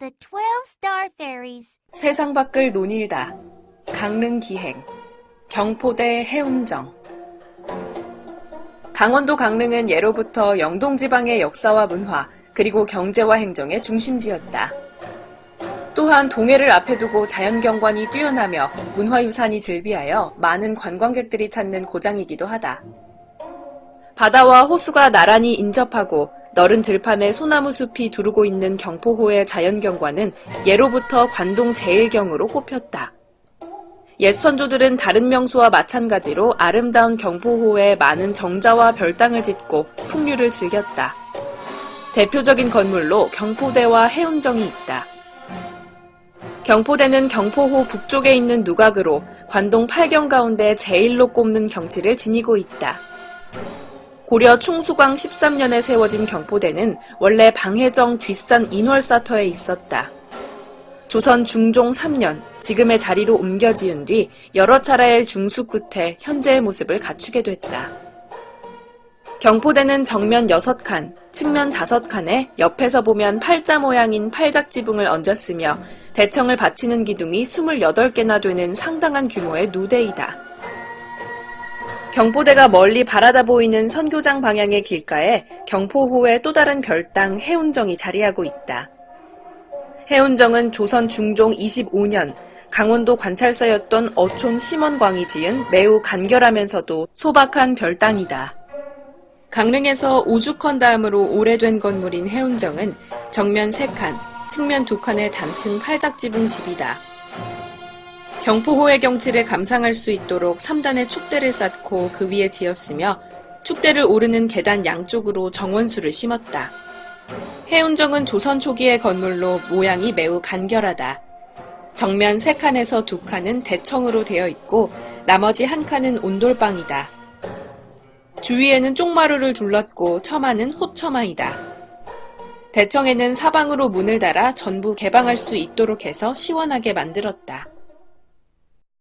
The Twelve Star Fairies. 세상 밖을 논일다. 강릉 기행. 경포대 해운정. 강원도 강릉은 예로부터 영동 지방의 역사와 문화, 그리고 경제와 행정의 중심지였다. 또한 동해를 앞에 두고 자연 경관이 뛰어나며 문화유산이 즐비하여 많은 관광객들이 찾는 고장이기도 하다. 바다와 호수가 나란히 인접하고 너른 들판에 소나무 숲이 두르고 있는 경포호의 자연경관은 예로부터 관동 제일경으로 꼽혔다. 옛 선조들은 다른 명소와 마찬가지로 아름다운 경포호에 많은 정자와 별당을 짓고 풍류를 즐겼다. 대표적인 건물로 경포대와 해운정이 있다. 경포대는 경포호 북쪽에 있는 누각으로 관동 8경 가운데 제일로 꼽는 경치를 지니고 있다. 고려 충수광 13년에 세워진 경포대는 원래 방해정 뒷산 인월사터에 있었다. 조선 중종 3년 지금의 자리로 옮겨 지은 뒤 여러 차례의 중수 끝에 현재의 모습을 갖추게 됐다. 경포대는 정면 6칸, 측면 5칸에 옆에서 보면 팔자 모양인 팔작 지붕을 얹었으며 대청을 받치는 기둥이 28개나 되는 상당한 규모의 누대이다. 경포대가 멀리 바라다 보이는 선교장 방향의 길가에 경포호의 또 다른 별당 해운정이 자리하고 있다. 해운정은 조선 중종 25년 강원도 관찰사였던 어촌 심원광이 지은 매우 간결하면서도 소박한 별당이다. 강릉에서 오죽헌 다음으로 오래된 건물인 해운정은 정면 3칸, 측면 2칸의 단층 팔작지붕 집이다. 경포호의 경치를 감상할 수 있도록 3단의 축대를 쌓고 그 위에 지었으며 축대를 오르는 계단 양쪽으로 정원수를 심었다. 해운정은 조선 초기의 건물로 모양이 매우 간결하다. 정면 3칸에서 2칸은 대청으로 되어 있고 나머지 한 칸은 온돌방이다. 주위에는 쪽마루를 둘렀고 처마는 호처마이다. 대청에는 사방으로 문을 달아 전부 개방할 수 있도록 해서 시원하게 만들었다.